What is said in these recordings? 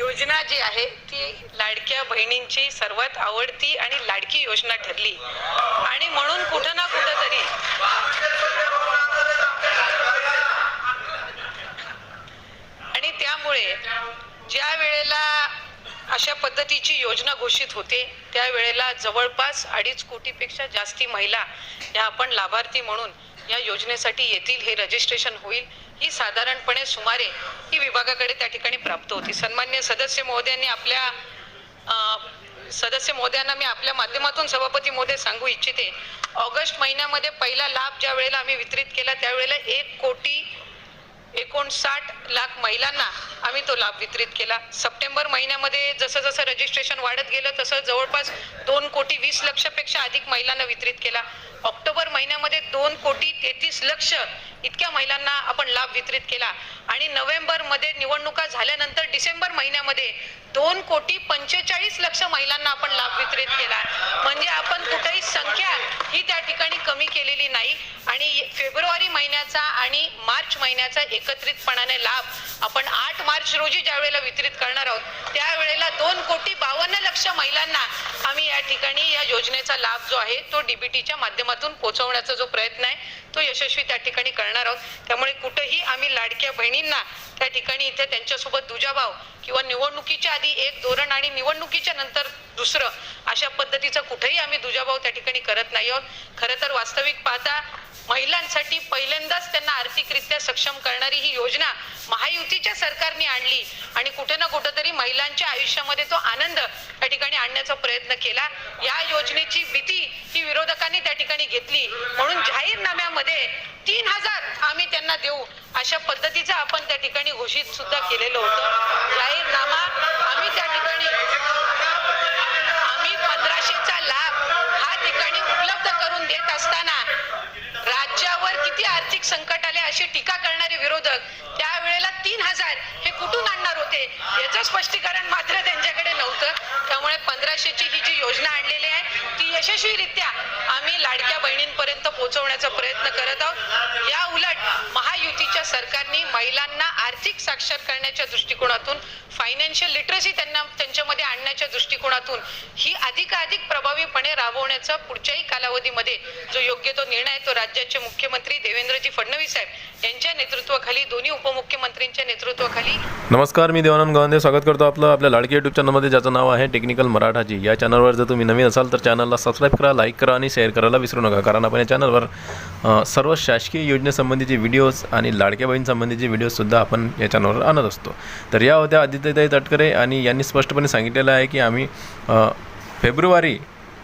योजना जी आहे ती लाडक्या बहिणींची सर्वात आवडती आणि लाडकी योजना ठरली. आणि म्हणून कुठं ना कुठं तरी आणि त्यामुळे ज्या वेळेला अशा पद्धतीची योजना घोषित होते त्यावेळेला जवळपास अडीच कोटीपेक्षा जास्ती महिला या आपण लाभार्थी म्हणून या योजनेसाठी येतील हे रजिस्ट्रेशन होईल. ही साधारणपणे सुमारे ही विभागाकडे त्या ठिकाणी प्राप्त होती. सन्मान्य सदस्य महोदयांनी आपल्या सदस्य महोदयांना मी आपल्या माध्यमातून सभापती महोदय सांगू इच्छिते ऑगस्ट महिन्यामध्ये पहिला लाभ ज्या वेळेला आम्ही वितरित केला त्यावेळेला एक कोटी एकोणसाठ लाख महिलांना आम्ही तो लाभ वितरित केला. सप्टेंबर महिन्यामध्ये जसं जसं रजिस्ट्रेशन वाढत गेलं तसं जवळपास दोन कोटी वीस लक्षपेक्षा अधिक महिलांना वितरित केला. ऑक्टोबर महिन्यामध्ये दोन कोटी तेहतीस लक्ष इतक्या महिलांना आपण लाभ वितरित केला. आणि नोव्हेंबरमध्ये निवडणुका झाल्यानंतर डिसेंबर महिन्यामध्ये दोन कोटी पंचेचाळीस लक्ष महिलांना आपण लाभ वितरित केला. म्हणजे आपण कुठेही संख्या ही त्या ठिकाणी कमी केलेली नाही. आणि फेब्रुवारी महिन्याचा आणि मार्च महिन्याचा एकत्रित एकत्रितपणाने लाभ आपण आठ मार्च रोजी ज्या वेळेला वितरित करणार आहोत त्यावेळेला दोन कोटी बावन्न लक्ष महिलांना आम्ही या ठिकाणी या योजनेचा लाभ जो आहे तो डीबीटीच्या माध्यमातून पोहोचवण्याचा जो प्रयत्न आहे तो यशस्वी त्या ठिकाणी करणार आहोत. त्यामुळे कुठेही आम्ही लाडक्या बहिणींना त्या ठिकाणी इथे त्यांच्यासोबत दुजाभाव किंवा निवडणुकीच्या आधी एक धोरण आणि निवडणुकीच्या नंतर दुसरं अशा पद्धतीचा कुठेही आम्ही दुजाभाव त्या ठिकाणी करत नाही आहोत. खरं तर वास्तविक पाहता महिलांसाठी पहिल्यांदाच त्यांना आर्थिकरित्या सक्षम करणारी ही योजना महायुतीच्या सरकारने आणली. आणि कुठे ना कुठेतरी महिलांच्या आयुष्यामध्ये तो आनंद त्या ठिकाणी आणण्याचा प्रयत्न केला. या योजनेची भीती ही विरोधकांनी त्या ठिकाणी घेतली. म्हणून जाहीरनाम्यामध्ये तीन हजार आम्ही त्यांना देऊ अशा पद्धतीचं आपण त्या ठिकाणी घोषित सुद्धा केलेलं होतं. जाहीरनामा आम्ही त्या ठिकाणी आम्ही पंधराशेचा लाभ हा ठिकाणी उपलब्ध करून देत असताना आर्थिक संकट आले अशी टीका करणारे विरोधक त्यावेळेला तीन हजार हे कुठून आणणार होते याचं स्पष्टीकरण मात्र त्यांच्याकडे नव्हतं. त्यामुळे पंधराशेची ही जी योजना आणलेली आहे ती यशस्वीरित्या लाडक्या बहिणींपर्यंत पोहोचवण्याचा प्रयत्न करत आहोत. या उलट महायुतीच्या सरकारने महिलांना आर्थिक साक्षर करण्याच्या दृष्टिकोनातून फायनान्शियल लिटरसी त्यांना त्यांच्यामध्ये आणण्याच्या दृष्टिकोनातून ही अधिकाधिक प्रभावीपणे राबवण्याचा पुढच्याही कालावधीमध्ये जो योग्य तो निर्णय आहे तो राज्याचे मुख्यमंत्री देवेंद्रजी फडणवीस साहेब यांच्या नेतृत्वाखाली दोन्ही उपमुख्यमंत्र्यांच्या नेतृत्वाखाली. नमस्कार मी देवानंद गावंदे. स्वागत करतो आपलं आपल्या लाडकी युट्यूब चॅनलमध्ये ज्याचं नाव आहे टेक्निकल मराठाजी. या चॅनलवर जर तुम्ही नवीन असाल तर चॅनलला सबस्क्राईब करा लाईक करा आणि शेअर करायला विसरू नका कारण आपण या चॅनलवर सर्व शासकीय योजनेसंबंधीचे व्हिडिओज आणि लाडक्या बहीणसंबंधीचे व्हिडिओजसुद्धा आपण या चॅनलवर आणत असतो. तर या होत्या आदित्यताई तटकरे आणि यांनी स्पष्टपणे सांगितलेलं आहे की आम्ही फेब्रुवारी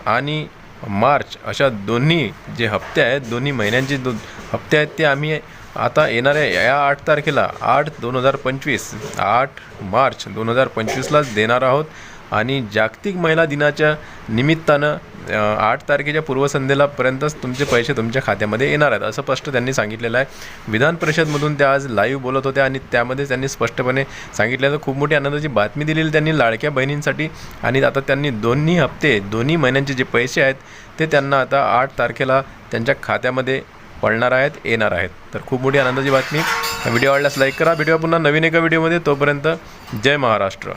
आणि मार्च अशा दोन्ही जे हप्ते आहेत दोन्ही महिन्यांचे दो हप्ते आहेत ते आम्ही आता येणाऱ्या या आठ तारखेला आठ दोन हजार पंचवीस आठ मार्च दोन हजार पंचवीसलाच देणार आहोत. आणि जागतिक महिला दिनाच्या निमित्तानं आठ तारखेच्या पूर्वसंध्येलापर्यंतच तुमचे पैसे तुमच्या खात्यामध्ये येणार आहेत असं स्पष्ट त्यांनी सांगितलेलं आहे. विधान परिषदमधून त्या आज लाईव्ह बोलत होत्या आणि त्यामध्ये त्यांनी स्पष्टपणे सांगितलं खूप मोठी आनंदाची बातमी दिलेली त्यांनी लाडक्या बहिणींसाठी आणि आता त्यांनी दोन्ही हप्ते दोन्ही महिन्यांचे जे पैसे आहेत ते त्यांना आता आठ तारखेला त्यांच्या खात्यामध्ये पडणार आहेत येणार आहेत. तर खूप मोठी आनंदाची बातमी. व्हिडिओ आवडल्यास लाईक करा. व्हिडिओ पुन्हा नवीन एका व्हिडिओमध्ये. तोपर्यंत जय महाराष्ट्र.